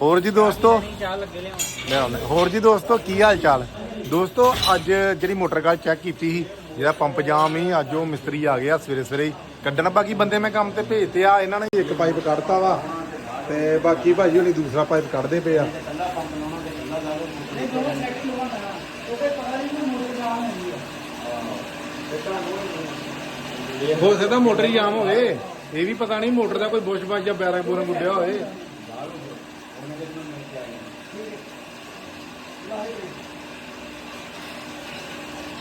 ਹੋਰ ਜੀ ਦੋਸਤੋ? ਚਾਹ ਲੱਗੇ ਲਿਆਉਣ। ਲਿਆਉਂਦੇ ਹੋਰ ਜੀ ਦੋਸਤੋ ਕੀ ਹਾਲ ਚਾਲ? ਦੋਸਤੋ ਅੱਜ ਜਿਹੜੀ ਮੋਟਰ ਕਾਰ ਚੈੱਕ ਕੀਤੀ ਸੀ ਜਿਹੜਾ ਪੰਪ ਜਾਮ ਹੀ ਅੱਜ ਉਹ ਮਿਸਤਰੀ ਆ ਗਿਆ ਸਵੇਰੇ ਸਵੇਰੇ ਕੱਢਣ ਬਾਕੀ ਬੰਦੇ ਮੈਂ ਕੰਮ ਤੇ ਭੇਜਤੇ ਆ ਇਹਨਾਂ ਨੇ ਇੱਕ ਪਾਈਪ ਕੱਢਤਾ ਵਾ। ਤੇ ਬਾਕੀ ਭਾਜੀ ਹੁਣੀ ਦੂਸਰਾ ਪਾਈਪ ਕੱਢਦੇ ਪਏ ਆ। ਹੋ ਸਕਦਾ ਮੋਟਰ ਹੀ ਜਾਮ ਹੋਵੇ। ਇਹ ਵੀ ਪਤਾ ਨਹੀਂ ਮੋਟਰ ਦਾ ਕੋਈ ਬੁਸ਼ ਬਾਜ ਜਾਂ ਬੈਰਾ ਬੂਰਾ ਗੁੱਡਿਆ ਹੋਵੇ।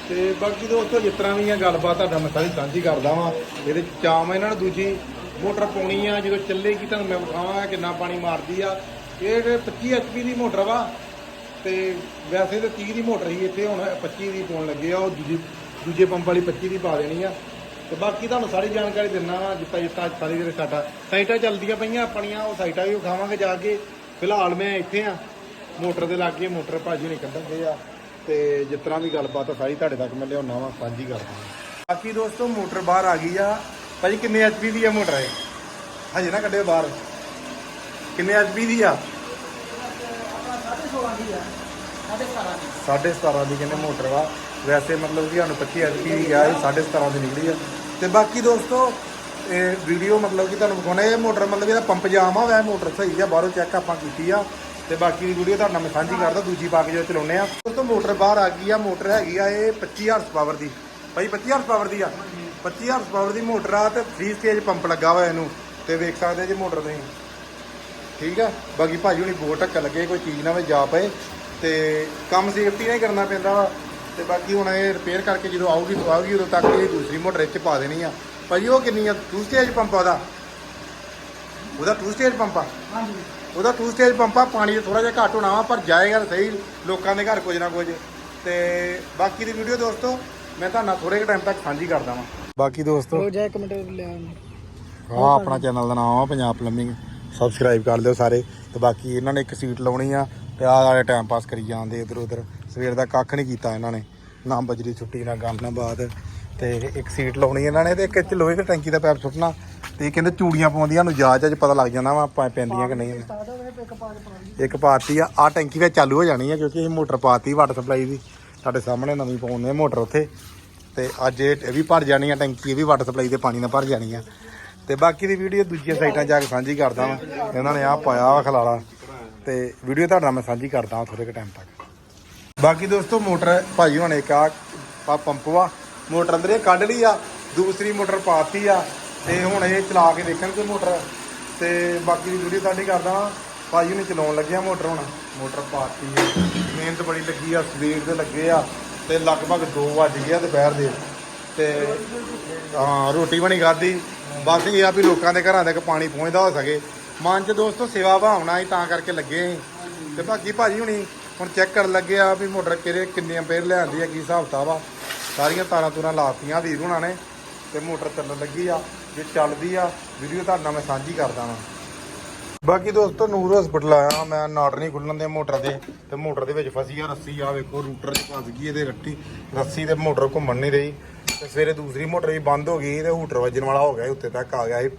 ਤੇ ਬਾਕੀ ਦੋਸਤੋ ਜਿਸ ਤਰ੍ਹਾਂ ਵੀ ਆ ਗੱਲਬਾਤ ਤੁਹਾਡਾ ਮੈਂ ਸਾਰੀ ਸਾਂਝੀ ਕਰਦਾ ਵਾਂ। ਇਹਦੇ ਚ ਚਾਮ ਇਹਨਾਂ ਨੇ ਦੂਜੀ, ਮੋਟਰ ਪਾਉਣੀ ਆ, ਜਦੋਂ ਚੱਲੇਗੀ ਤੁਹਾਨੂੰ ਮੈਂ ਵਿਖਾਵਾਂਗਾ ਕਿੰਨਾ ਪਾਣੀ ਮਾਰਦੀ ਆ। ਇਹ 25 ਐਚਪੀ ਦੀ ਮੋਟਰ ਵਾ, ਤੇ ਵੈਸੇ ਤਾਂ 30 ਦੀ ਮੋਟਰ ਸੀ ਇੱਥੇ, ਹੁਣ 25 ਦੀ ਪਾਉਣ ਲੱਗੇ ਆ, ਉਹ ਦੂਜੀ, ਦੂਜੇ ਪੰਪ ਵਾਲੀ 25 ਦੀ ਪਾ ਦੇਣੀ ਆ। ਤੇ ਬਾਕੀ ਤੁਹਾਨੂੰ ਸਾਰੀ ਜਾਣਕਾਰੀ ਦਿੰਨਾ ਵਾ ਜਿੱਤਾ ਜਿੱਤਾ ਸਾਰੀ ਜਿਹੜੇ ਸਾਡਾ ਸਾਈਟਾਂ ਚੱਲਦੀਆਂ ਪਈਆਂ ਆਪਣੀਆਂ, ਉਹ ਸਾਈਟਾਂ ਵੀ ਵਿਖਾਵਾਂਗੇ ਜਾ ਕੇ। ਫਿਲਹਾਲ ਮੈਂ ਇੱਥੇ ਆ। ਮੋਟਰ ਦੇ ਲਾਗੇ ਮੋਟਰ ਭਾਜੀ ਨਹੀਂ ਕੱਢਦੇ ਆ ਤੇ ਜਿਸ ਤਰ੍ਹਾਂ ਵੀ ਗੱਲਬਾਤ ਆ, ਸਾਰੀ ਤੁਹਾਡੇ ਤੱਕ ਮੈਂ ਲਿਆਉਣਾ ਵਾ, ਸਾਂਝੀ ਕਰਦਾ ਬਾਕੀ ਦੋਸਤੋ, ਮੋਟਰ ਬਾਹਰ ਆ ਗਈ ਆ। ਭਾਜੀ, ਕਿੰਨੇ ਐਚਪੀ ਦੀ ਆ ਮੋਟਰ ਇਹ? ਹਜੇ ਨਾ ਕੱਢਿਓ ਬਾਹਰ। ਕਿੰਨੇ ਐਚਪੀ ਦੀ ਆ? 17.5 ਦੀ ਕਹਿੰਦੇ ਮੋਟਰ ਵਾ। ਵੈਸੇ ਮਤਲਬ ਕਿ ਸਾਨੂੰ 25 ਐਚਪੀ ਦੀ ਆ, ਇਹ 17.5 ਦੀ ਨਿਕਲੀ ਆ। ਤੇ ਬਾਕੀ ਦੋਸਤੋ ਇਹ ਵੀਡੀਓ ਮਤਲਬ ਕਿ ਤੁਹਾਨੂੰ ਵਿਖਾਉਣਾ, ਇਹ ਮੋਟਰ ਮਤਲਬ ਇਹਦਾ ਪੰਪ ਜਾਮ ਆ ਵੈ ਮੋਟਰ ਸਹੀ ਆ, ਬਾਹਰੋਂ ਚੈੱਕ ਆਪਾਂ ਕੀਤੀ ਆ। ਤੇ ਬਾਕੀ ਦੀ ਵੀਡੀਓ ਤੁਹਾਡੇ ਨਾਲ ਮੈਂ ਸਾਂਝੀ ਕਰਦਾ, ਦੂਜੀ ਪਾ ਕੇ ਜੋ ਚਲਾਉਨੇ ਆ। ਦੋਸਤੋ, ਮੋਟਰ ਬਾਹਰ ਆ ਗਈ ਆ, ਮੋਟਰ ਹੈਗੀ ਆ ਇਹ 25 ਹਾਰਸ ਪਾਵਰ ਦੀ। ਭਾਈ 25 ਹਾਰਸ ਪਾਵਰ ਦੀ ਆ? 25 ਹਾਰਸ ਪਾਵਰ ਦੀ ਮੋਟਰ ਆ ਤੇ 3 ਸਟੇਜ ਪੰਪ ਲੱਗਾ ਹੋਇਆ ਇਹਨੂੰ, ਤੇ ਵੇਖ ਸਕਦੇ ਜੀ ਮੋਟਰ ਤੁਸੀਂ। ਠੀਕ ਆ? ਬਾਕੀ ਭਾਜੀ ਹੁਣੀ ਬੋਰ ਢੱਕ ਲੱਗੇ ਕੋਈ ਚੀਜ਼ ਨਾ ਵੇ ਜਾ ਪਏ। ਤੇ ਕੰਮ ਸੇਫਟੀ ਨਾਲ ਕਰਨਾ ਪੈਂਦਾ ਵਾ। ਤੇ ਬਾਕੀ ਹੁਣ ਇਹ ਰਿਪੇਅਰ ਕਰਕੇ ਜਦੋਂ ਆਊਗੀ ਆਊਗੀ ਉਦੋਂ ਤੱਕ ਇਹ ਦੂਸਰੀ ਮੋਟਰ ਇੱਥੇ ਪਾ ਦੇਣੀ ਆ। ਭਾਜੀ ਉਹ ਕਿੰਨੀ ਆ? 2 ਸਟੇਜ ਪੰਪ ਆ ਉਹਦਾ। ਉਹਦਾ 2 ਸਟੇਜ ਪੰਪ ਆ? ਹਾਂਜੀ। ਉਹਦਾ 2 ਸਟੇਜ ਪੰਪ ਆ ਪਾਣੀ ਥੋੜਾ ਜਿਹਾ ਘੱਟ ਹੋਣਾ ਵਾ ਪਰ ਜਾਏਗਾ ਤਾਂ ਸਹੀ ਲੋਕਾਂ ਦੇ ਘਰ ਕੁਝ ਨਾ ਕੁਝ। ਤੇ ਬਾਕੀ ਦੀ ਵੀਡੀਓ ਦੋਸਤੋ ਮੈਂ ਤੁਹਾਨੂੰ ਥੋੜੇ ਕੁ ਟਾਈਮ ਤੱਕ ਸਾਂਝੀ ਕਰਦਾ ਵਾਂ। ਬਾਕੀ ਦੋਸਤੋ। ਹੋ ਜਾ ਇੱਕ ਮਿੰਟ ਲਿਆ ਹਾਂ ਆਪਣਾ ਚੈਨਲ ਦਾ ਨਾਮ ਆ ਪੰਜਾਬ ਪਲੰਬਿੰਗ ਸਬਸਕ੍ਰਾਈਬ ਕਰ ਲਿਓ ਸਾਰੇ। ਤੇ ਬਾਕੀ ਇਹਨਾਂ ਨੇ ਇੱਕ ਸੀਟ ਲਾਉਣੀ ਆ ਤੇ ਆਹ ਵਾਲੇ ਟਾਈਮ ਪਾਸ ਕਰੀ ਜਾਂਦੇ ਇਧਰ ਉਧਰ ਸਵੇਰ ਦਾ ਕੱਖ ਨਹੀਂ ਕੀਤਾ ਇਹਨਾਂ ਨੇ। ਨਾ ਬਜਰੀ ਛੁੱਟੀ ਨਾ ਗੰਦ ਨਾ ਬਾਤ। ਤੇ ਇੱਕ ਸੀਟ ਲਾਉਣੀ ਇਹਨਾਂ ਨੇ ਤੇ ਇੱਕ ਚ ਲੋਹੇ ਦੀ ਟੈਂਕੀ ਦਾ ਪੈਪ ਸੁੱਟਣਾ ਤੇ ਕਹਿੰਦੇ ਚੂੜੀਆਂ ਪਾਉਂਦੀਆਂ ਨੂੰ ਜਾਚ ਅੱਜ ਪਤਾ ਲੱਗ ਜਾਂਦਾ ਵਾ ਪਾ, ਪੈਂਦੀਆਂ ਕਿ ਨਹੀਂ। ਇੱਕ ਪਾਤੀ ਆ ਆ ਟੈਂਕੀ ਵਿੱਚ ਚਾਲੂ ਹੋ ਜਾਣੀ ਆ ਕਿਉਂਕਿ ਇਹ ਮੋਟਰ ਪਾਤੀ ਵਾਟਰ ਸਪਲਾਈ ਦੀ। ਸਾਡੇ ਸਾਹਮਣੇ ਨਵੀਂ ਪਾਉਂਦੇ ਆ ਮੋਟਰ ਉੱਥੇ। ਤੇ ਅੱਜ ਇਹ ਇਹ ਵੀ ਭਰ ਜਾਣੀ ਆ ਟੈਂਕੀ, ਇਹ ਵੀ ਵਾਟਰ ਸਪਲਾਈ ਦੇ ਪਾਣੀ ਨਾਲ ਭਰ ਜਾਣੀ ਆ। ਤੇ ਬਾਕੀ ਦੀ ਵੀਡੀਓ ਦੂਜੀਆਂ ਸਾਈਟਾਂ ਜਾ ਕੇ ਸਾਂਝੀ ਕਰਦਾ ਵਾਂ। ਇਹਨਾਂ ਨੇ ਆ ਪਾਇਆ ਵਾ ਖਲਾਲਾ ਤੇ ਵੀਡੀਓ ਤੁਹਾਡੇ ਨਾਲ ਮੈਂ ਸਾਂਝੀ ਕਰਦਾ ਹਾਂ ਥੋੜੇ ਕੁ ਟਾਈਮ ਤੱਕ। ਬਾਕੀ ਦੋਸਤੋ, ਮੋਟਰ ਭਾਜੀ ਹੁਣ ਇੱਕ ਆ ਆ ਪੰਪ ਵਾ। ਮੋਟਰ ਅੰਦਰ ਇਹ ਕੱਢ ਲਈ ਆ, ਦੂਸਰੀ ਮੋਟਰ ਪਾਤੀ ਆ, ਤੇ ਹੁਣ ਇਹ ਚਲਾ ਕੇ ਦੇਖਣਗੇ ਮੋਟਰ। ਤੇ ਬਾਕੀ ਦੀ ਵੀਡੀਓ ਤੁਹਾਡੀ ਕਰਦਾ ਵਾਂ। ਭਾਜੀ ਨੇ ਚਲਾਉਣ ਲੱਗਿਆ ਮੋਟਰ ਹੁਣ। ਮੋਟਰ ਪਾਤੀ ਆ। ਮਿਹਨਤ ਬੜੀ ਲੱਗੀ ਆ ਸਵੇਰ ਦੇ ਲੱਗੇ ਆ, ਤੇ ਲਗਭਗ 2 ਵੱਜ ਗਿਆ ਦੁਪਹਿਰ ਦੇ। ਤੇ, ਹਾਂ, ਰੋਟੀ ਬਣੀ ਖਾਧੀ। ਬਸ ਇਹ ਆ ਵੀ ਲੋਕਾਂ ਦੇ ਘਰਾਂ ਤੱਕ ਪਾਣੀ ਪਹੁੰਚਦਾ ਹੋ ਸਕੇ। ਮਨ ਚ ਦੋਸਤੋ ਸੇਵਾ ਭਾਵਨਾ ਹੀ ਤਾਂ ਕਰਕੇ ਲੱਗੇ ਸੀ। ਤੇ ਬਾਕੀ ਭਾਜੀ ਹੁਣੀ ਹੁਣ ਚੈੱਕ ਕਰਨ ਲੱਗੇ ਆ ਵੀ ਮੋਟਰ ਕਿਹੜੇ ਕਿੰਨੇ ਐਂਪੀਅਰ ਲਿਆਂਦੀ ਆ, ਕੀ ਹਿਸਾਬ ਕਿਤਾਬ ਆ। ਸਾਰੀਆਂ ਤਾਰਾਂ ਤੂਰਾਂ ਲਾਤੀਆਂ ਵੀਰ ਹੁਣਾਂ ਨੇ ਤੇ ਮੋਟਰ ਚੱਲਣ ਲੱਗੀ ਆ ਜੇ ਚੱਲਦੀ ਆ ਵੀਡੀਓ ਤੁਹਾਡੇ ਨਾਲ ਮੈਂ ਸਾਂਝੀ ਕਰਦਾ ਵਾਂ। ਬਾਕੀ ਦੋਸਤੋ ਨੂਰ ਹਸਪੀਟਲ ਆਇਆ ਮੈਂ ਨਾਟ ਨਹੀਂ ਖੁੱਲਣ ਦੇ ਮੋਟਰ ਦੇ ਤੇ ਮੋਟਰ ਦੇ ਵਿੱਚ ਫਸੀ ਆ ਰੱਸੀ ਆ ਵੇਖੋ ਰੂਟਰ 'ਚ ਫਸ ਗਈ ਇਹਦੇ ਰੱਟੀ ਰੱਸੀ ਤੇ ਮੋਟਰ ਘੁੰਮਣ ਨਹੀਂ ਰਹੀ। ਤੇ ਸਵੇਰੇ ਦੂਸਰੀ ਮੋਟਰ ਵੀ ਬੰਦ ਹੋ ਗਈ ਤੇ ਹੂਟਰ ਵੱਜਣ ਵਾਲਾ ਹੋ ਗਿਆ ਸੀ, ਉੱਤੇ ਤੱਕ ਆ ਗਿਆ ਸੀ।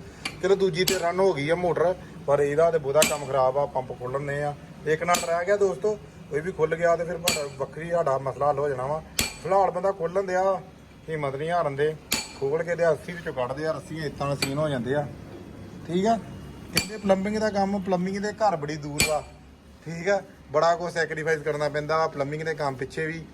ਚਲੋ ਦੂਜੀ ਤੇ ਰਨ ਹੋ ਗਈ ਆ ਮੋਟਰ ਪਰ ਇਹਦਾ ਤੇ ਬਹੁਤਾ ਕੰਮ ਖਰਾਬ ਆ ਪੰਪ ਖੋਲਣ ਨੇ ਆ। ਇੱਕ ਨਟ ਰਹਿ ਗਿਆ ਦੋਸਤੋ ਉਹ ਵੀ ਖੁੱਲ ਗਿਆ ਤੇ ਫਿਰ ਵੱਖਰੀ ਸਾਡਾ ਮਸਲਾ ਹੱਲ ਹੋ ਜਾਣਾ ਵਾ। ਫਿਲਹਾਲ ਬੰਦਾ ਖੋਲਣ ਦਿਆ, ਹਿੰਮਤ ਨਹੀਂ ਹਾਰਨ ਦੇ। ਖੋਲ ਕੇ ਤੇ ਰੱਸੀ ਵਿੱਚੋਂ ਕੱਢਦੇ ਆ ਰੱਸੀਆਂ ਇਤਾਂ ਨਾਲ ਸੀਨ ਹੋ ਜਾਂਦੇ ਆ। ਠੀਕ ਆ? ਕਹਿੰਦੇ ਪਲੰਬਿੰਗ ਦਾ ਕੰਮ ਪਲੰਬਿੰਗ ਦੇ ਘਰ ਬੜੀ ਦੂਰ ਵਾ। ਠੀਕ ਆ? ਬੜਾ ਕੁਝ ਸੈਕਰੀਫਾਈਸ ਕਰਨਾ ਪੈਂਦਾ ਪਲੰਬਿੰਗ ਦੇ ਕੰਮ ਪਿੱਛੇ ਵੀ।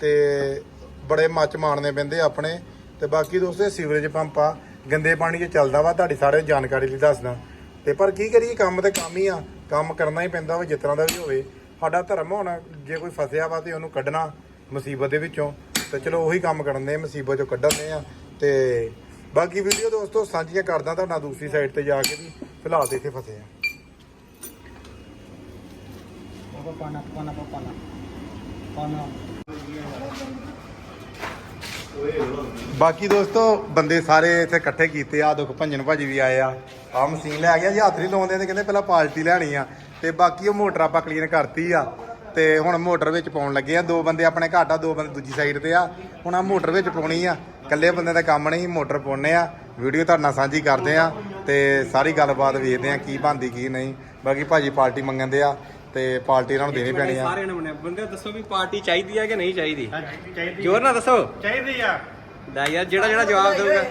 ਤੇ ਬੜੇ ਮੱਚ ਮਾਰਨੇ ਪੈਂਦੇ ਆਪਣੇ। ਤੇ ਬਾਕੀ ਦੋਸਤੋ ਸੀਵਰੇਜ ਪੰਪ ਆ। ਗੰਦੇ ਪਾਣੀ 'ਚ ਚੱਲਦਾ ਵਾ, ਤੁਹਾਡੀ ਸਾਰੇ ਜਾਣਕਾਰੀ ਲਈ ਦੱਸਦਾ। ਤੇ ਪਰ ਕੀ ਕਰੀਏ, ਕੰਮ ਤੇ ਕੰਮ ਹੀ ਆ। ਕੰਮ ਕਰਨਾ ਹੀ ਪੈਂਦਾ ਵਾ, ਜਿਸ ਤਰ੍ਹਾਂ ਦਾ ਵੀ ਹੋਵੇ। ਸਾਡਾ ਧਰਮ ਹੋਣਾ, ਜੇ ਕੋਈ ਫਸਿਆ ਵਾ ਤੇ ਉਹਨੂੰ ਕੱਢਣਾ। ਮੁਸੀਬਤ ਦੇ ਵਿੱਚੋਂ। ਤੇ ਚਲੋ ਉਹੀ ਕੰਮ ਕਰਨ ਮੁਸੀਬਤ ਚੋਂ ਕੱਢਣਦੇ ਆ। ਤੇ ਬਾਕੀ ਵੀਡੀਓ ਦੋਸਤੋ ਸਾਂਝੀਆਂ ਕਰਦਾ ਤੁਹਾਡਾ ਦੂਸਰੀ ਸਾਈਡ ਤੇ ਜਾ ਕੇ ਵੀ। ਫਿਲਹਾਲ ਤੇ ਇੱਥੇ ਫਸੇ ਆ। ਪਾਣਾ ਪਾਣਾ ਪਾਣਾ। ਪਾਣਾ। ਬਾਕੀ ਦੋਸਤੋ ਬੰਦੇ ਸਾਰੇ ਇੱਥੇ ਇਕੱਠੇ ਕੀਤੇ ਆ। ਦੁੱਖ ਭੰਜਨ ਭਾਜੀ ਵੀ ਆਏ ਆ। ਆ ਮਸ਼ੀਨ ਲੈ ਗਿਆ। ਜੀ ਹੱਥ ਨਹੀਂ ਲਾਉਂਦੇ ਤੇ ਕਹਿੰਦੇ ਪਹਿਲਾਂ ਪਾਲਟੀ ਲੈਣੀ ਆ। ਤੇ ਬਾਕੀ ਉਹ ਮੋਟਰ ਆਪਾਂ ਕਲੀਨ ਕਰਤੀ ਆ। ਤੇ ਹੁਣ ਮੋਟਰ ਵਿੱਚ ਪਾਉਣ ਲੱਗੇ ਆ। ਦੋ ਬੰਦੇ ਆਪਣੇ ਘਾਟ ਆ ਦੋ ਬੰਦੇ ਦੂਜੀ ਸਾਈਡ ਤੇ ਆ। ਹੁਣ ਆ ਮੋਟਰ ਵਿੱਚ ਪਾਉਣੀ ਆ। ਇਕੱਲੇ ਬੰਦੇ ਦਾ ਕੰਮ ਨਹੀਂ ਮੋਟਰ ਪਾਉਣੇ ਆ। ਵੀਡੀਓ ਤੁਹਾਡੇ ਨਾਲ ਸਾਂਝੀ ਕਰਦੇ ਆ ਤੇ ਸਾਰੀ ਗੱਲਬਾਤ ਵੇਖਦੇ ਆ ਕੀ ਬਣਦੀ ਕੀ ਨਹੀਂ। ਬਾਕੀ ਭਾਜੀ ਪਾਰਟੀ ਮੰਗਣ ਦੇ ਆ ਤੇ ਪਾਰਟੀ ਇਹਨਾਂ ਨੂੰ ਦੇਣੀ ਪੈਣੀ ਆ। ਸਾਰਿਆਂ ਨੇ ਬੰਦੇ ਦੱਸੋ ਵੀ ਪਾਰਟੀ ਚਾਹੀਦੀ ਆ ਕਿ ਨਹੀਂ ਚਾਹੀਦੀ? ਜੋਰ ਨਾਲ ਦੱਸੋ। ਚਾਹੀਦੀ ਆ। ਦਾ ਯਾਰ ਜਿਹੜਾ ਜਿਹੜਾ ਜਵਾਬ ਦੇਊਗਾ।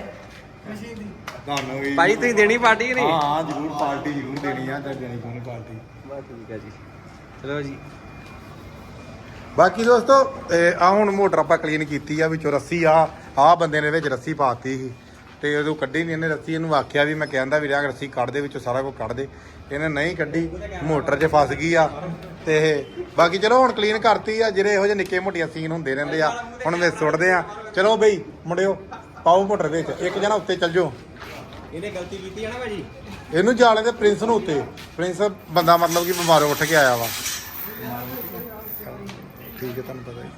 ਤੁਹਾਨੂੰ ਵੀ ਭਾਈ ਤੁਸੀਂ ਦੇਣੀ ਪਾਰਟੀ ਕਿ ਨਹੀਂ? ਹਾਂ ਜ਼ਰੂਰ ਪਾਰਟੀ ਜ਼ਰੂਰ ਦੇਣੀ ਆ ਤੇ ਦੇਣੀ ਪਾਰਟੀ। ਬਸ ਠੀਕ ਆ ਜੀ। ਚਲੋ ਜੀ। ਬਾਕੀ ਦੋਸਤੋ ਆ ਹੁਣ ਮੋਟਰ ਆਪਾਂ ਕਲੀਨ ਕੀਤੀ ਆ ਵਿੱਚੋਂ ਰੱਸੀ ਆ ਆ ਬੰਦੇ ਨੇ ਵਿੱਚ ਰੱਸੀ ਪਾਤੀ ਸੀ। ਤੇ ਉਦੋਂ ਕੱਢੀ ਨਹੀਂ ਇਹਨੇ ਰੱਸੀ ਇਹਨੂੰ ਆਖਿਆ ਵੀ ਮੈਂ ਕਹਿੰਦਾ ਵੀ ਰਿਆ ਰੱਸੀ ਕੱਢ ਦੇ ਵਿੱਚੋਂ ਸਾਰਾ ਕੁਝ ਕੱਢ ਦੇ। ਇਹਨੇ ਨਹੀਂ ਕੱਢੀ ਮੋਟਰ 'ਚ ਫਸ ਗਈ ਆ। ਤੇ ਬਾਕੀ ਚਲੋ ਹੁਣ ਕਲੀਨ ਕਰਤੀ ਆ ਜਿਹੜੇ ਇਹੋ ਜਿਹੇ ਨਿੱਕੇ ਮੋਟੀਆਂ ਸੀਨ ਹੁੰਦੇ ਰਹਿੰਦੇ ਆ ਹੁਣ ਵਿੱਚ ਸੁੱਟਦੇ ਆ। ਚਲੋ ਬਈ ਮੁੰਡਿਓ ਪਾਓ ਮੋਟਰ ਵਿੱਚ ਇੱਕ ਜਣਾ ਉੱਤੇ ਚੱਲ ਜਾਓ। ਇਹਨੇ ਗਲਤੀ ਕੀਤੀ ਹੈ ਨਾ ਭਾਜੀ? ਇਹਨੂੰ ਜਾਲੇ ਤੇ ਪ੍ਰਿੰਸ ਨੂੰ ਉੱਤੇ। ਪ੍ਰਿੰਸ ਬੰਦਾ ਮਤਲਬ ਕਿ ਬਿਮਾਰੋਂ ਉੱਠ ਕੇ ਆਇਆ ਵਾ। ਠੀਕ ਹੈ ਤੁਹਾਨੂੰ ਪਤਾ ਹੀ।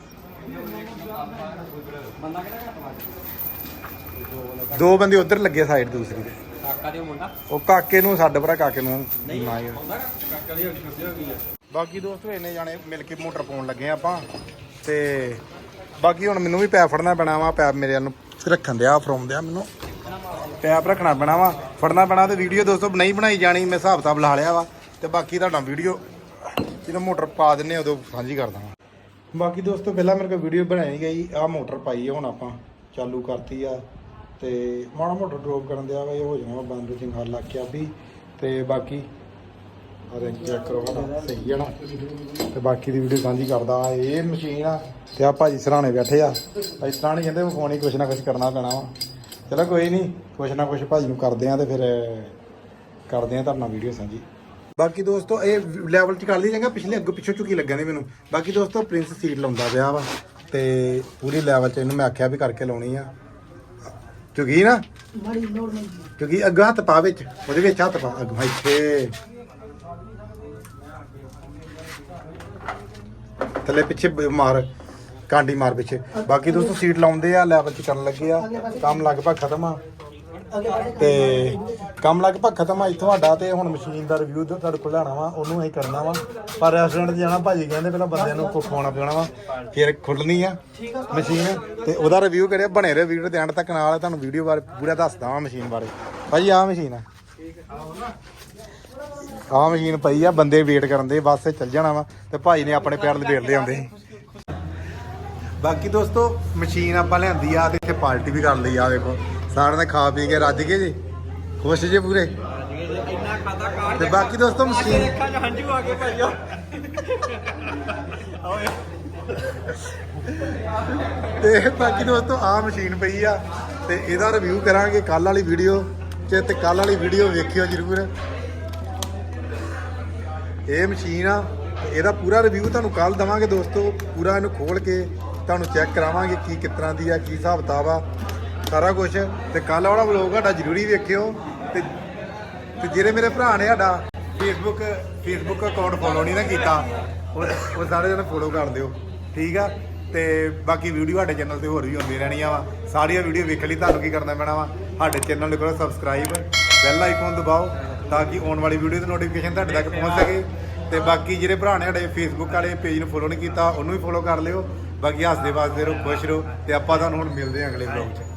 ਦੋ ਬੰਦੇ ਉਧਰ ਲੱਗੇ ਸਾਈਡ ਦੂਸਰੀ ਤੇ। ਕਾਕਾ ਦੇ ਮੁੰਡਾ? ਉਹ ਕਾਕੇ ਨੂੰ ਸਾਡੇ ਭਰਾ ਕਾਕੇ ਨੂੰ। ਨਾ ਹੀ ਕਾਕਾ ਦੀ ਛੁੱਟੀ ਹੋ ਗਈ ਬਾਕੀ ਦੋਸਤੋ ਇੰਨੇ ਜਾਣੇ ਮਿਲ ਕੇ ਮੋਟਰ ਪਾਉਣ ਲੱਗੇ ਆ ਆਪਾਂ। ਤੇ ਬਾਕੀ ਹੁਣ ਮੈਨੂੰ ਵੀ ਪੈਪ ਫੜਨਾ ਪੈਣਾ ਵਾ ਪੈਪ ਮੇਰੇ ਨੂੰ ਰੱਖਣ ਦਿਆ ਫਰੋਮ ਦਿਆ ਮੈਨੂੰ। ਪੈਪ ਰੱਖਣਾ ਪੈਣਾ ਵਾ ਫੜਨਾ ਪੈਣਾ ਤੇ ਵੀਡੀਓ ਦੋਸਤੋ ਨਹੀਂ ਬਣਾਈ ਜਾਣੀ ਮੈਂ ਹਿਸਾਬ ਕਿਤਾਬ ਲਾ ਲਿਆ ਵਾ। ਤੇ ਬਾਕੀ ਤੁਹਾਡਾ ਵੀਡੀਓ ਜਦੋਂ ਮੋਟਰ ਪਾ ਦਿੰਨੇ ਆ ਉਦੋਂ ਸਾਂਝੀ ਕਰ ਦਾਂਗਾ। ਬਾਕੀ ਦੋਸਤੋ, ਪਹਿਲਾਂ ਮੇਰੇ ਕੋਲ ਵੀਡੀਓ ਬਣਾਈ ਗਈ ਆ ਮੋਟਰ ਪਾਈ ਆ ਹੁਣ ਆਪਾਂ, ਚਾਲੂ ਕਰਤੀ ਆ। ਤੇ ਮਾੜਾ ਮੋਟਰ ਡ੍ਰੌਪ ਕਰਨ ਦਿਆ ਵਾ, ਇਹ ਹੋ ਜਾਣਾ ਵਾ ਬੰਦ ਚਿੰਗਾਰ ਲੱਗ ਗਿਆ ਵੀ। ਤੇ ਬਾਕੀ ਅਰੇ ਚੈੱਕ ਕਰੋ ਹਨਾ, ਸਹੀ ਹੈ ਨਾ। ਤੇ ਬਾਕੀ ਦੀ ਵੀਡੀਓ ਸਾਂਝੀ ਕਰਦਾ ਇਹ ਮਸ਼ੀਨ ਆ, ਤੇ ਆ ਭਾਜੀ ਸਰਾਣੇ ਬੈਠੇ ਆ। ਇਸ ਤਰ੍ਹਾਂ ਨਹੀਂ ਕਹਿੰਦੇ ਫੋਨ ਹੀ ਕੁਛ ਨਾ ਕੁਛ ਕਰਨਾ ਪੈਣਾ ਵਾ। ਚਲੋ ਕੋਈ ਨਹੀਂ ਕੁਛ ਨਾ ਕੁਛ ਭਾਜੀ ਨੂੰ ਕਰਦੇ ਆ ਤੇ ਫਿਰ, ਕਰਦੇ ਆ ਤੁਹਾਡੇ ਨਾਲ ਵੀਡੀਓ ਸਾਂਝੀ। ਬਾਕੀ ਦੋਸਤੋ ਇਹ ਲੈਵਲ ਚ ਕਰ ਲਈ ਜਾਂਗਾ ਪਿਛਲੇ ਅੱਗੋਂ ਪਿੱਛੋਂ ਝੁਕੀ ਲੱਗਿਆ ਨੇ ਮੈਨੂੰ। ਬਾਕੀ ਦੋਸਤੋ ਪ੍ਰਿੰਸ ਸੀਟ ਲਾਉਂਦਾ ਪਿਆ ਵਾ ਤੇ ਪੂਰੀ ਲੈਵਲ ਚ ਇਹਨੂੰ ਮੈਂ ਆਖਿਆ ਵੀ ਕਰਕੇ ਲਾਉਣੀ ਆ। ਝੁਕੀ ਨਾ? ਮਾੜੀ ਲੋੜ ਨਹੀਂ ਕਿਉਂਕਿ ਅੱਗਾ ਹੱਥ ਪਾ ਵਿੱਚ ਉਹਦੇ ਵਿੱਚ ਹੱਥ ਪਾ ਅੱਗਾ ਇੱਥੇ। ਥੱਲੇ ਪਿੱਛੇ ਮਾਰ ਕਾਂਡੀ ਮਾਰ ਪਿੱਛੇ। ਬਾਕੀ ਦੋਸਤੋ ਸੀਟ ਲਾਉਂਦੇ ਆ ਲੈਵਲ ਚ ਕਰਨ ਲੱਗੇ ਆ। ਕੰਮ ਲਗਭਗ ਖਤਮ ਆ। ਤੇ ਕੰਮ ਲਗਭਗ ਖਤਮ ਆ, ਇੱਥੋਂ ਸਾਡਾ ਤੇ ਹੁਣ ਮਸ਼ੀਨ ਦਾ ਰਿਵਿਊ ਤੁਹਾਡੇ ਕੋਲ ਲੈਣਾ ਵਾ, ਉਹਨੂੰ ਅਸੀਂ ਕਰਨਾ ਵਾ। ਪਰ ਰੈਸਟੋਰੈਂਟ ਜਾਣਾ, ਭਾਜੀ ਕਹਿੰਦੇ ਪਹਿਲਾਂ ਬੰਦਿਆਂ ਨੂੰ ਕੁਝ ਖਵਾਉਣਾ ਪਿਆਉਣਾ ਵਾ, ਫਿਰ ਖੁੱਲਣੀ ਆ ਮਸ਼ੀਨ ਤੇ ਉਹਦਾ ਰਿਵਿਊ ਕਰਿਆ ਬਣੇ ਰਹੇ ਵੀਡੀਓ ਦੇ ਐਂਡ ਤੱਕ, ਨਾਲ ਤੁਹਾਨੂੰ ਵੀਡੀਓ ਬਾਰੇ ਪੂਰਾ ਦੱਸਦਾ ਵਾਂ ਮਸ਼ੀਨ ਬਾਰੇ। ਭਾਜੀ, ਆਹ ਮਸ਼ੀਨ ਆ। ਆਹ ਮਸ਼ੀਨ ਪਈ ਆ, ਬੰਦੇ ਵੇਟ ਕਰਨ ਦੇ, ਬਸ ਚੱਲ ਜਾਣਾ ਵਾ, ਤੇ ਭਾਈ ਨੇ ਆਪਣੇ ਪੈਰ ਲਪੇਟਦੇ ਆਉਂਦੇ। ਬਾਕੀ ਦੋਸਤੋ ਮਸ਼ੀਨ ਆਪਾਂ ਲਿਆਂਦੀ ਆ, ਤੇ ਇੱਥੇ ਪਾਰਟੀ ਵੀ ਕਰ ਲਈ ਆ, ਦੇਖੋ। ਸਾਰਿਆਂ ਨੇ ਖਾ ਪੀ ਕੇ ਰੱਜ ਗਏ ਜੀ। ਖੁਸ਼ ਜੇ ਪੂਰੇ। ਇੰਨਾ ਖਾਦਾ ਕਾਰ ਤੇ ਬਾਕੀ ਦੋਸਤੋ ਮਸ਼ੀਨ ਅੱਖਾਂ 'ਚ ਹੰਝੂ ਆ ਕੇ ਭਾਈਓ ਤੇ ਬਾਕੀ ਦੋਸਤੋ ਆ ਮਸ਼ੀਨ ਪਈ ਆ ਤੇ ਇਹਦਾ ਰਿਵਿਊ ਕਰਾਂਗੇ ਕੱਲ ਵਾਲੀ ਵੀਡੀਓ ਚ ਤੇ ਕੱਲ ਵਾਲੀ ਵੀਡੀਓ ਵੇਖਿਓ ਜਰੂਰ। ਇਹ ਮਸ਼ੀਨ ਆ ਇਹਦਾ ਪੂਰਾ ਰਿਵਿਊ ਤੁਹਾਨੂੰ ਕੱਲ ਦਵਾਂਗੇ ਦੋਸਤੋ। ਪੂਰਾ ਇਹਨੂੰ ਖੋਲ ਕੇ ਤੁਹਾਨੂੰ ਚੈੱਕ ਕਰਾਵਾਂਗੇ ਕੀ ਤਰ੍ਹਾਂ ਦੀ ਆ ਕੀ ਹਿਸਾਬ ਕਿਤਾਬ ਆ। ਸਾਰਾ ਕੁਝ ਤੇ ਕੱਲ ਵਾਲਾ ਵਲੋਗ ਸਾਡਾ ਜ਼ਰੂਰੀ ਵੇਖਿਓ ਤੇ ਤੇ ਜਿਹੜੇ ਮੇਰੇ ਭਰਾ ਨੇ ਸਾਡਾ ਫੇਸਬੁੱਕ ਫੇਸਬੁੱਕ ਅਕਾਊਂਟ ਫੋਲੋ ਨਹੀਂ ਨਾ ਕੀਤਾ, ਉਹ ਉਹ ਸਾਰੇ ਜਣੇ ਫੋਲੋ ਕਰ ਦਿਓ, ਠੀਕ ਆ? ਤੇ ਬਾਕੀ ਵੀਡੀਓ ਸਾਡੇ ਚੈਨਲ ਤੇ ਹੋਰ ਵੀ ਹੁੰਦੀਆਂ ਰਹਿਣੀਆਂ ਵਾ। ਸਾਰੀਆਂ ਵੀਡੀਓ ਵੇਖਣ ਲਈ ਤੁਹਾਨੂੰ ਕੀ ਕਰਨਾ ਪੈਣਾ ਵਾ? ਸਾਡੇ ਚੈਨਲ ਨੂੰ ਕਰੋ ਸਬਸਕ੍ਰਾਈਬ ਬੈਲ ਆਈਕਨ ਦਬਾਓ ਤਾਂ ਕਿ ਆਉਣ ਵਾਲੀ ਵੀਡੀਓ ਦੀ ਨੋਟੀਫਿਕੇਸ਼ਨ ਤੁਹਾਡੇ ਤੱਕ ਪਹੁੰਚ ਸਕੇ। ਤੇ ਬਾਕੀ ਜਿਹੜੇ ਭਰਾ ਨੇ ਸਾਡੇ ਫੇਸਬੁੱਕ ਵਾਲੇ ਪੇਜ ਨੂੰ ਫੋਲੋ ਨਹੀਂ ਕੀਤਾ, ਉਹਨੂੰ ਵੀ ਫੋਲੋ ਕਰ ਲਿਓ। ਬਾਕੀ ਹੱਸਦੇ ਵਸਦੇ ਰਹੋ, ਖੁਸ਼ ਰਹੋ ਤੇ ਆਪਾਂ ਤੁਹਾਨੂੰ ਹੁਣ ਮਿਲਦੇ ਹਾਂ ਅਗਲੇ ਵਲੌਗ 'ਚ।